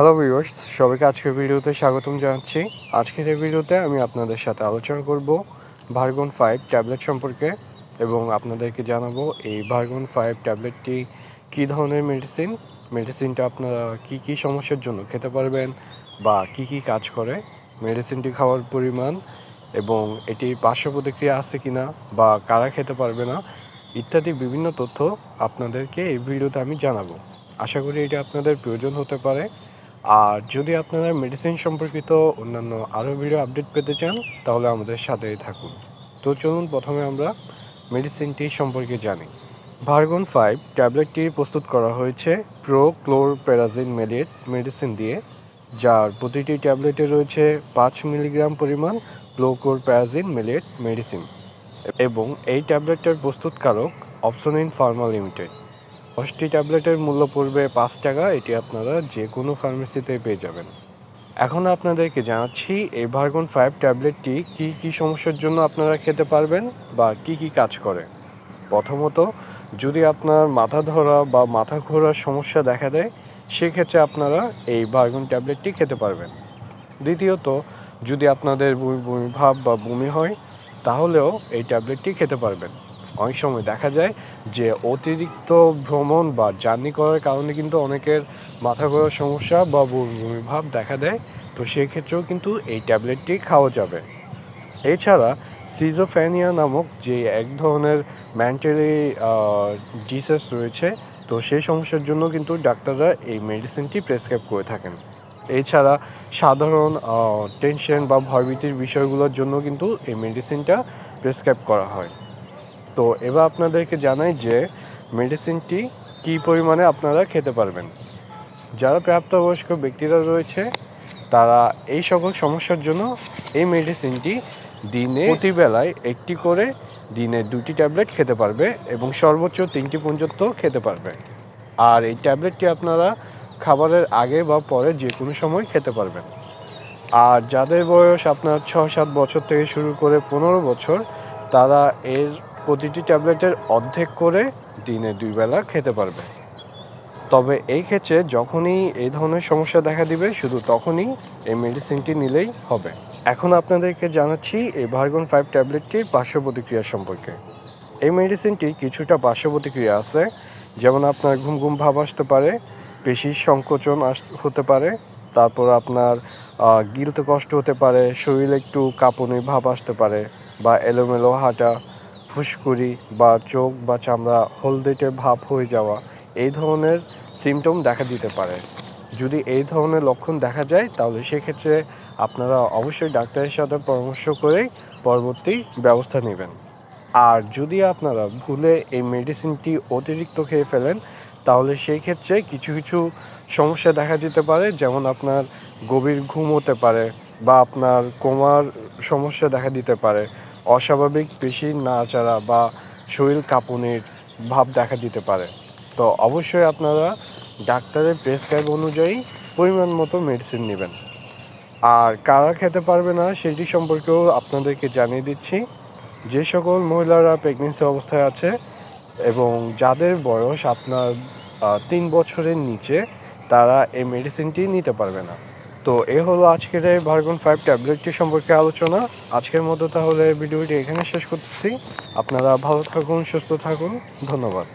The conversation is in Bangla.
হ্যালো ভিউয়ার্স সবাইকে আজকের ভিডিওতে স্বাগতম জানাচ্ছি। আজকের এই ভিডিওতে আমি আপনাদের সাথে আলোচনা করব ভার্গন ফাইভ ট্যাবলেট সম্পর্কে এবং আপনাদেরকে জানাব এই ভার্গন ফাইভ ট্যাবলেটটি কী ধরনের মেডিসিন মেডিসিনটা আপনারা কি কি সমস্যার জন্য খেতে পারবেন বা কি কি কাজ করে? মেডিসিনটি খাওয়ার পরিমাণ এবং এটি পার্শ্ব প্রতিক্রিয়া আছে কি না বা কারা খেতে পারবে না ইত্যাদি বিভিন্ন তথ্য আপনাদেরকে এই ভিডিওতে আমি জানাব। আশা করি এটা আপনাদের প্রয়োজন হতে পারে। আর যদি আপনারা মেডিসিন সম্পর্কিত অন্যান্য আরও ভিডিও আপডেট পেতে চান, তাহলে আমাদের সাথেই থাকুন। তো চলুন প্রথমে আমরা মেডিসিনটি সম্পর্কে জানি। ভার্গন ফাইভ ট্যাবলেটটি প্রস্তুত করা হয়েছে প্রো ক্লোরপেরাজিন মেলিয়েট মেডিসিন দিয়ে, যার প্রতিটি ট্যাবলেটে রয়েছে পাঁচ মিলিগ্রাম পরিমাণ ক্লোরপেরাজিন মেলিয়েট মেডিসিন এবং এই ট্যাবলেটটার প্রস্তুতকারক অপশনিন ফার্মা লিমিটেড দশটি ট্যাবলেটের মূল্য পড়বে পাঁচ টাকা, এটি আপনারা যে কোনো ফার্মেসিতে পেয়ে যাবেন। এখন আপনাদেরকে জানাচ্ছি, এই ভার্গন ফাইভ ট্যাবলেটটি কী কী সমস্যার জন্য আপনারা খেতে পারবেন বা কি কি কাজ করে? প্রথমত, যদি আপনার মাথা ধরা বা মাথা ঘোরার সমস্যা দেখা দেয়, সেক্ষেত্রে আপনারা এই ভার্গন ট্যাবলেটটি খেতে পারবেন। দ্বিতীয়ত, যদি আপনাদের বমি বমি ভাব বা বমি হয়, তাহলেও এই ট্যাবলেটটি খেতে পারবেন। অনেক সময় দেখা যায় যে অতিরিক্ত ভ্রমণ বা জার্নি করার কারণে কিন্তু অনেকের মাথা ঘোরার সমস্যা বা বমি ভাব দেখা দেয়। তো সেক্ষেত্রেও কিন্তু এই ট্যাবলেটটি খাওয়া যাবে। এছাড়া সিজোফ্যানিয়া নামক যে এক ধরনের মেন্টালি ডিসেস রয়েছে, তো সেই সমস্যার জন্য কিন্তু ডাক্তাররা এই মেডিসিনটি প্রেসক্রাইব করে থাকেন। এছাড়া সাধারণ টেনশন বা ভয়ভীতির বিষয়গুলোর জন্য কিন্তু এই মেডিসিনটা প্রেসক্রাইব করা হয়। তো এবার আপনাদেরকে জানাই যে মেডিসিনটি কী পরিমাণে আপনারা খেতে পারবেন। যারা প্রাপ্তবয়স্ক ব্যক্তিরা রয়েছে, তারা এই সকল সমস্যার জন্য এই মেডিসিনটি দিনে প্রতিবেলায় একটি করে দিনে দুটি ট্যাবলেট খেতে পারবে এবং সর্বোচ্চ তিনটি পর্যন্ত খেতে পারবে। আর এই ট্যাবলেটটি আপনারা খাবারের আগে বা পরে যে কোনো সময় খেতে পারবেন। আর যাদের বয়স আপনার ছ সাত বছর থেকে শুরু করে পনেরো বছর, তারা এর প্রতিটি ট্যাবলেটের অর্ধেক করে দিনে দুই বেলা খেতে পারবে। তবে এই ক্ষেত্রে যখনই এই ধরনের সমস্যা দেখা দিবে, শুধু তখনই এই মেডিসিনটি নিলেই হবে। এখন আপনাদেরকে জানাচ্ছি এই ভার্গন ফাইভ ট্যাবলেটটির পার্শ্ব প্রতিক্রিয়া সম্পর্কে। এই মেডিসিনটির কিছুটা পার্শ্ব প্রতিক্রিয়া আছে, যেমন আপনার ঘুম ঘুম ভাব আসতে পারে, পেশির সংকোচন আস, হতে পারে, তারপর আপনার গিলতে কষ্ট হতে পারে, শরীরে একটু কাঁপুনি ভাব আসতে পারে, বা এলোমেলো হাঁটা ফুসকুড়ি বা চোখ বা চামড়া হলদেটে ভাব হয়ে যাওয়া, এই ধরনের সিমটম দেখা দিতে পারে। যদি এই ধরনের লক্ষণ দেখা যায়, তাহলে সেক্ষেত্রে আপনারা অবশ্যই ডাক্তারের সাথে পরামর্শ করেই পরবর্তী ব্যবস্থা নেবেন। আর যদি আপনারা ভুলে এই মেডিসিনটি অতিরিক্ত খেয়ে ফেলেন, তাহলে সেই ক্ষেত্রে কিছু কিছু সমস্যা দেখা যেতে পারে, যেমন আপনার গভীর ঘুম হতে পারে বা আপনার কোমার সমস্যা দেখা দিতে পারে। অস্বাভাবিক পেশির নাড়াচাড়া বা শরীর কাঁপুনির ভাব দেখা দিতে পারে। তো অবশ্যই আপনারা ডাক্তারের প্রেসক্রাইব অনুযায়ী পরিমাণ মতো মেডিসিন নেবেন। আর কারা খেতে পারবে না সেটি সম্পর্কেও আপনাদেরকে জানিয়ে দিচ্ছি। যে সকল মহিলারা প্রেগনেন্সি অবস্থায় আছে এবং যাদের বয়স আপনার তিন বছরের নিচে, তারা এই মেডিসিনটি নিতে পারবে না। তো এ হলো আজকের এই ভার্গন ফাইভ ট্যাবলেটটি সম্পর্কে আলোচনা। আজকের মতো তাহলে ভিডিওটি এখানে শেষ করতেছি। আপনারা ভালো থাকুন, সুস্থ থাকুন। ধন্যবাদ।